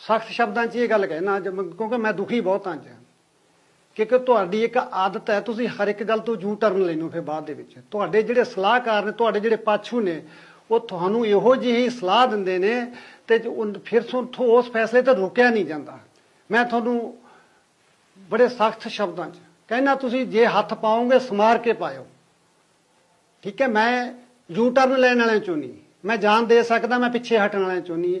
ਸਖਤ ਸ਼ਬਦਾਂ 'ਚ ਇਹ ਗੱਲ ਕਹਿਣਾ ਕਿਉਂਕਿ ਮੈਂ ਦੁਖੀ ਬਹੁਤ ਹਾਂ। ਅੱਜ ਕਿਉਂਕਿ ਤੁਹਾਡੀ ਇੱਕ ਆਦਤ ਹੈ, ਤੁਸੀਂ ਹਰ ਇੱਕ ਗੱਲ ਤੋਂ ਜੂ ਟਰਨ ਲੈਣੋ ਫਿਰ ਬਾਅਦ ਦੇ ਵਿੱਚ। ਤੁਹਾਡੇ ਜਿਹੜੇ ਸਲਾਹਕਾਰ ਨੇ, ਤੁਹਾਡੇ ਜਿਹੜੇ ਪਾਛੂ ਨੇ, ਉਹ ਤੁਹਾਨੂੰ ਇਹੋ ਜਿਹੀ ਸਲਾਹ ਦਿੰਦੇ ਨੇ ਤੇ ਫਿਰ ਤੋਂ ਉਸ ਫੈਸਲੇ ਤੇ ਰੋਕਿਆ ਨਹੀਂ ਜਾਂਦਾ। ਮੈਂ ਤੁਹਾਨੂੰ ਬੜੇ ਸਖਤ ਸ਼ਬਦਾਂ 'ਚ ਕਹਿੰਦਾ ਤੁਸੀਂ ਜੇ ਹੱਥ ਪਾਓਗੇ, ਸਮਾਰ ਕੇ ਪਾਇਓ। ਠੀਕ ਹੈ, ਮੈਂ ਯੂ ਟਰਨ ਲੈਣ ਵਾਲਿਆਂ ਚੋਂ ਨਹੀਂ। ਮੈਂ ਜਾਨ ਦੇ ਸਕਦਾ, ਮੈਂ ਪਿੱਛੇ ਹਟਣ ਵਾਲਿਆਂ ਚੋਂ ਨਹੀਂ।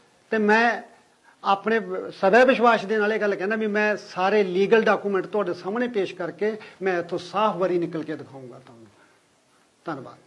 ਤੇ ਮੈਂ ਆਪਣੇ ਸਵੈ ਵਿਸ਼ਵਾਸ ਦੇ ਨਾਲ ਇਹ ਗੱਲ ਕਹਿੰਦਾ ਵੀ ਮੈਂ ਸਾਰੇ ਲੀਗਲ ਡਾਕੂਮੈਂਟ ਤੁਹਾਡੇ ਸਾਹਮਣੇ ਪੇਸ਼ ਕਰਕੇ ਮੈਂ ਇੱਥੋਂ ਸਾਫ਼ ਵਰੀ ਨਿਕਲ ਕੇ ਦਿਖਾਊਂਗਾ ਤੁਹਾਨੂੰ। ਧੰਨਵਾਦ।